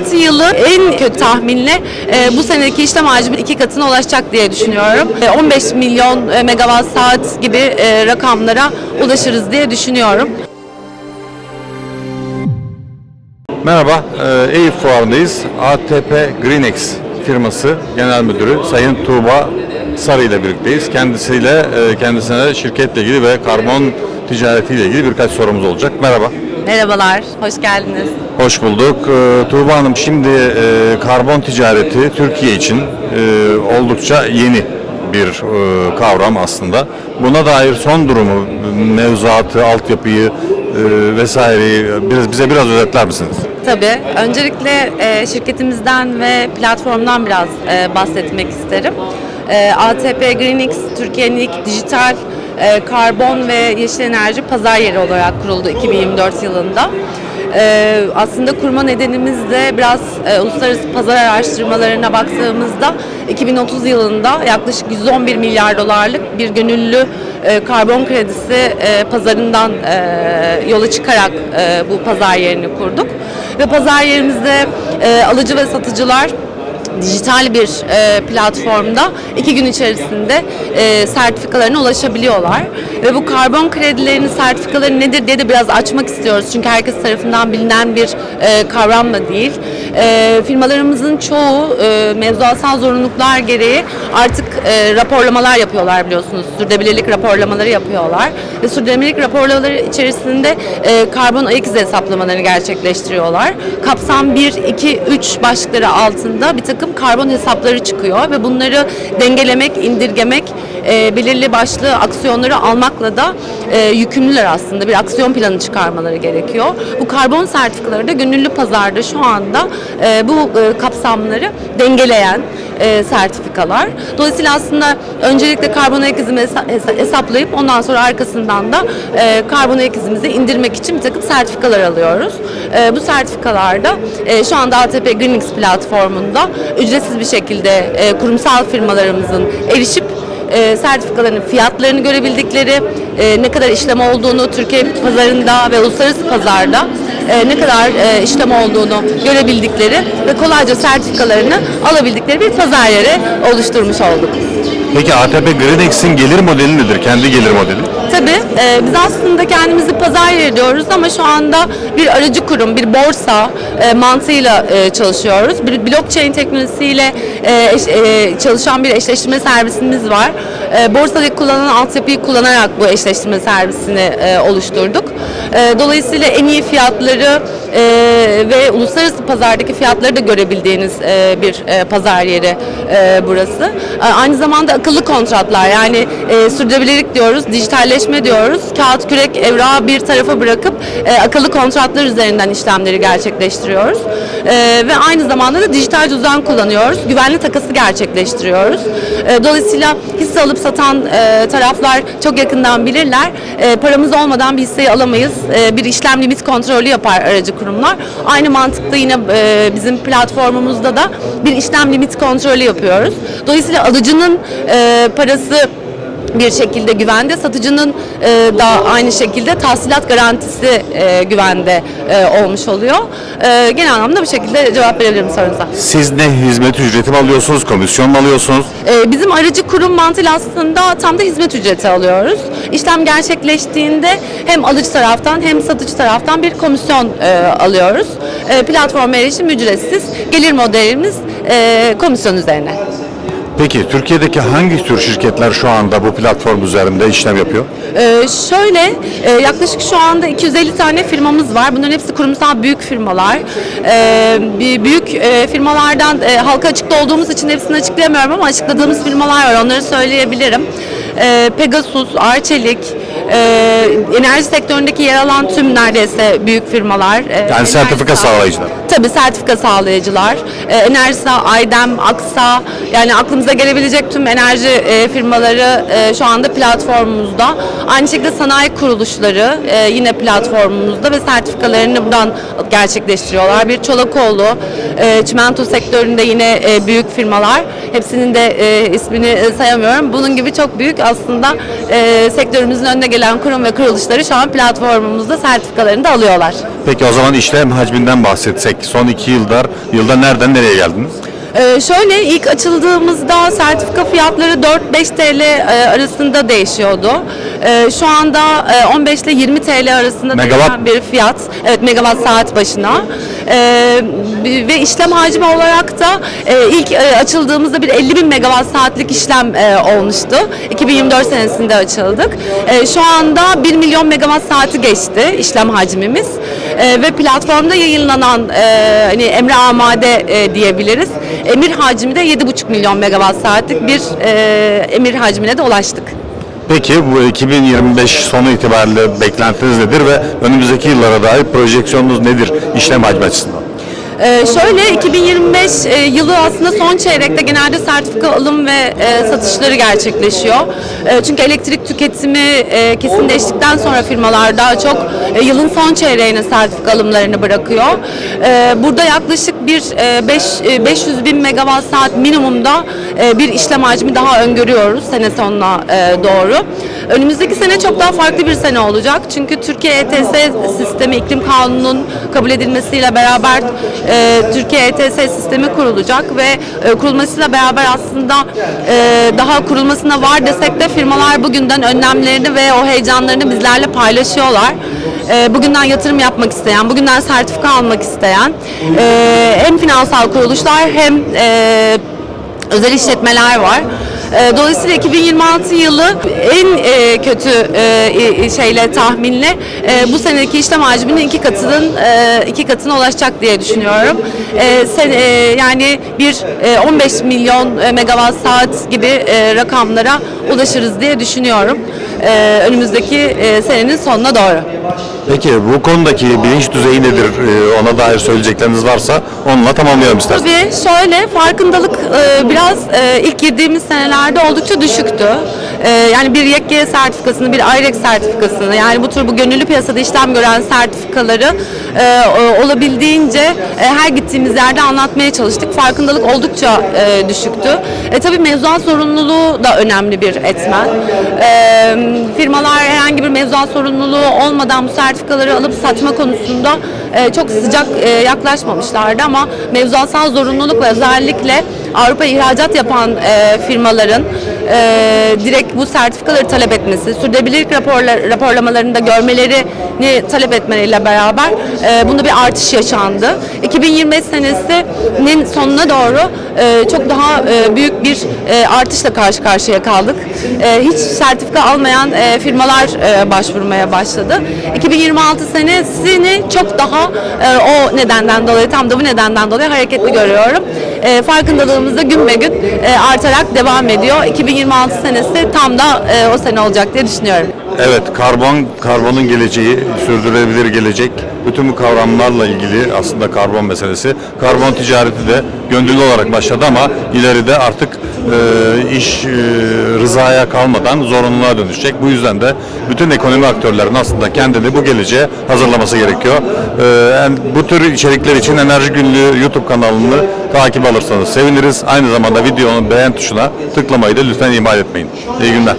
2026 yılı en kötü tahminle e, bu seneki işlem hacmi iki katına ulaşacak diye düşünüyorum. E, 15 milyon e, megawatt saat gibi e, rakamlara ulaşırız diye düşünüyorum. Merhaba, e, Eyüp Fuarı'ndayız. ATP Greenex firması Genel Müdürü Sayın Tuğba Sarı ile birlikteyiz. Kendisiyle, e, kendisine şirketle ilgili ve karbon ticaretiyle ilgili birkaç sorumuz olacak. Merhaba. Merhabalar, hoş geldiniz. Hoş bulduk. E, Tuğba Hanım şimdi e, karbon ticareti Türkiye için e, oldukça yeni bir e, kavram aslında. Buna dair son durumu, mevzuatı, altyapıyı e, vesaireyi biraz, bize biraz özetler misiniz? Tabii. Öncelikle e, şirketimizden ve platformdan biraz e, bahsetmek isterim. E, ATP GreenX Türkiye'nin ilk dijital e, karbon ve yeşil enerji pazar yeri olarak kuruldu 2024 yılında. E, aslında kurma nedenimiz de biraz e, uluslararası pazar araştırmalarına baktığımızda 2030 yılında yaklaşık 111 milyar dolarlık bir gönüllü karbon kredisi pazarından yola çıkarak bu pazar yerini kurduk. Ve pazar yerimizde alıcı ve satıcılar dijital bir e, platformda iki gün içerisinde e, sertifikalarına ulaşabiliyorlar. Ve bu karbon kredilerinin sertifikaları nedir diye de biraz açmak istiyoruz. Çünkü herkes tarafından bilinen bir e, kavram da değil. E, firmalarımızın çoğu e, mevzuatsal zorunluluklar gereği artık e, raporlamalar yapıyorlar biliyorsunuz. Sürdürülebilirlik raporlamaları yapıyorlar. Ve sürdürülebilirlik raporlamaları içerisinde e, karbon ayak izi hesaplamalarını gerçekleştiriyorlar. Kapsam 1, 2, 3 başlıkları altında bir takım karbon hesapları çıkıyor ve bunları dengelemek, indirgemek, e, belirli başlı aksiyonları almakla da e, yükümlüler aslında. Bir aksiyon planı çıkarmaları gerekiyor. Bu karbon sertifikaları da gönüllü pazarda şu anda e, bu e, kapsamları dengeleyen e, sertifikalar. Dolayısıyla aslında öncelikle karbon ayak izimi hesa- hesa- hesaplayıp ondan sonra arkasından da e, karbon ayak izimizi indirmek için bir takım sertifikalar alıyoruz. E, bu sertifikalarda e, şu anda ATP Greenix platformunda ücretsiz bir şekilde e, kurumsal firmalarımızın erişip e, sertifikaların fiyatlarını görebildikleri, e, ne kadar işlem olduğunu Türkiye pazarında ve uluslararası pazarda e, ne kadar e, işlem olduğunu görebildikleri ve kolayca sertifikalarını alabildikleri bir pazar yeri oluşturmuş olduk. Peki ATP Greenex'in gelir modeli nedir? Kendi gelir modeli. Tabii e, biz aslında kendimizi pazar yeri diyoruz ama şu anda bir aracı kurum, bir borsa e, mantığıyla e, çalışıyoruz. Bir blockchain teknolojisiyle e, e, çalışan bir eşleştirme servisimiz var. E, borsadaki kullanılan altyapıyı kullanarak bu eşleştirme servisini e, oluşturduk. E, dolayısıyla en iyi fiyatları e, ve uluslararası pazardaki fiyatları da görebildiğiniz e, bir pazar yeri burası. E, aynı zamanda akıllı kontratlar yani sürdürülebilirlik diyoruz, dijitalleşme diyoruz. Kağıt, kürek, evrağı bir tarafa bırakıp akıllı kontratlar üzerinden işlemleri gerçekleştiriyoruz. Ve aynı zamanda da dijital cüzdan kullanıyoruz. Güvenli takası gerçekleştiriyoruz. Dolayısıyla hisse alıp satan e, taraflar çok yakından bilirler. E, paramız olmadan bir hisseyi alamayız. E, bir işlem limit kontrolü yapar aracı kurumlar. Aynı mantıkta yine e, bizim platformumuzda da bir işlem limit kontrolü yapıyoruz. Dolayısıyla alıcının e, parası bir şekilde güvende, satıcının e, da aynı şekilde tahsilat garantisi e, güvende e, olmuş oluyor. E, genel anlamda bu şekilde cevap verebilirim sorunuza. Siz ne hizmet ücreti mi alıyorsunuz, komisyon mu alıyorsunuz? Ee, Bizim aracı kurum mantığıyla aslında tam da hizmet ücreti alıyoruz. İşlem gerçekleştiğinde hem alıcı taraftan hem satıcı taraftan bir komisyon e, alıyoruz. E, platforma erişim ücretsiz. Gelir modelimiz e, komisyon üzerine. Peki Türkiye'deki hangi tür şirketler şu anda bu platform üzerinde işlem yapıyor? Ee, şöyle e, yaklaşık şu anda 250 tane firmamız var. Bunların hepsi kurumsal büyük firmalar. Ee, büyük e, firmalardan e, halka açıkta olduğumuz için hepsini açıklayamıyorum ama açıkladığımız firmalar var. Onları söyleyebilirim. Ee, Pegasus, Arçelik, e, enerji sektöründeki yer alan tüm neredeyse büyük firmalar. e, Yani sertifika sağlayıcılar. Tabii sertifika sağlayıcılar, e, Enerjisa, Aydem, Aksa yani aklımıza gelebilecek tüm enerji e, firmaları e, şu anda platformumuzda. Aynı şekilde sanayi kuruluşları e, yine platformumuzda ve sertifikalarını buradan gerçekleştiriyorlar. Bir Çolakoğlu, e, çimento sektöründe yine e, büyük firmalar. Hepsinin de e, ismini e, sayamıyorum. Bunun gibi çok büyük aslında e, sektörümüzün önüne gelen kurum ve kuruluşları şu an platformumuzda sertifikalarını da alıyorlar. Peki o zaman işlem hacminden bahsetsek. son iki yıldır yılda nereden nereye geldiniz? Ee, şöyle ilk açıldığımızda sertifika fiyatları 4-5 TL e, arasında değişiyordu. Ee, şu anda e, 15 ile 20 TL arasında Megawatt? değişen bir fiyat. Evet megawatt saat başına. B- ve işlem hacmi olarak da e, ilk e, açıldığımızda bir 50 bin megawatt saatlik işlem e, olmuştu. 2024 senesinde açıldık. E, şu anda 1 milyon megawatt saati geçti işlem hacmimiz. E, ve platformda yayınlanan e, hani emre amade e, diyebiliriz. Emir hacmi de 7,5 milyon megawatt saatlik bir e, emir hacmine de ulaştık. Peki bu 2025 sonu itibariyle beklentiniz nedir ve önümüzdeki yıllara dair projeksiyonunuz nedir işlem hacmi açısından? Ee, şöyle 2025 e, yılı aslında son çeyrekte genelde sertifika alım ve e, satışları gerçekleşiyor. E, çünkü elektrik tüketimi e, kesinleştikten sonra firmalar daha çok e, yılın son çeyreğine sertifika alımlarını bırakıyor. E, burada yaklaşık bir e, beş, e, 500 bin megawatt saat minimumda e, bir işlem hacmi daha öngörüyoruz sene sonuna e, doğru. Önümüzdeki sene çok daha farklı bir sene olacak. Çünkü Türkiye ETS sistemi iklim kanununun kabul edilmesiyle beraber e, Türkiye ETS sistemi kurulacak ve e, kurulmasıyla beraber aslında e, daha kurulmasına var desek de firmalar bugünden önlemlerini ve o heyecanlarını bizlerle paylaşıyorlar. E, bugünden yatırım yapmak isteyen, bugünden sertifika almak isteyen e, hem finansal kuruluşlar hem e, özel işletmeler var. E, Dolayısıyla 2026 yılı en e, kötü e, şeyle tahminle e, bu seneki işlem hacminin iki katının e, iki katına ulaşacak diye düşünüyorum. E, sen, e, yani bir e, 15 milyon e, megawatt saat gibi e, rakamlara ulaşırız diye düşünüyorum. E, önümüzdeki e, senenin sonuna doğru. Peki bu konudaki bilinç düzeyi nedir? Ee, Ona dair söyleyecekleriniz varsa onunla tamamlayalım isterseniz. Tabii şöyle farkındalık e, biraz e, ilk girdiğimiz senelerde oldukça düşüktü. E, yani bir YEKGE sertifikasını, bir IREX sertifikasını yani bu tür bu gönüllü piyasada işlem gören sertifikaları e, olabildiğince e, her gittiğimiz yerde anlatmaya çalıştık. Farkındalık oldukça e, düşüktü. E, tabii mevzuat sorumluluğu da önemli bir etmen. E, firmalar herhangi bir mevzuat sorumluluğu olmadan bu sertifikaları alıp satma konusunda e, çok sıcak e, yaklaşmamışlardı ama mevzuatsal zorunluluk özellikle Avrupa ihracat yapan e, firmaların e, direkt bu sertifikaları talep etmesi, sürdürülebilirlik raporlar, raporlamalarında görmelerini talep etmeleriyle beraber e, bunda bir artış yaşandı. 2025 senesinin sonuna doğru e, çok daha e, büyük bir e, artışla karşı karşıya kaldık. E, hiç sertifika almayan e, firmalar e, başvurmaya başladı. 2026 senesini çok daha e, o nedenden dolayı, tam da bu nedenden dolayı hareketli görüyorum. E, farkındalığımız da gün be gün e, artarak devam ediyor. 2026 senesi tam da e, o sene olacak diye düşünüyorum. Evet, karbon, karbonun geleceği, sürdürülebilir gelecek, bütün bu kavramlarla ilgili aslında karbon meselesi. Karbon ticareti de gönüllü olarak başladı ama ileride artık e, iş e, rızaya kalmadan zorunluluğa dönüşecek. Bu yüzden de bütün ekonomi aktörlerin aslında kendini bu geleceğe hazırlaması gerekiyor. E, en- bu tür içerikler için Enerji Günlüğü YouTube kanalını takip alırsanız seviniriz. Aynı zamanda videonun beğen tuşuna tıklamayı da lütfen ihmal etmeyin. İyi günler.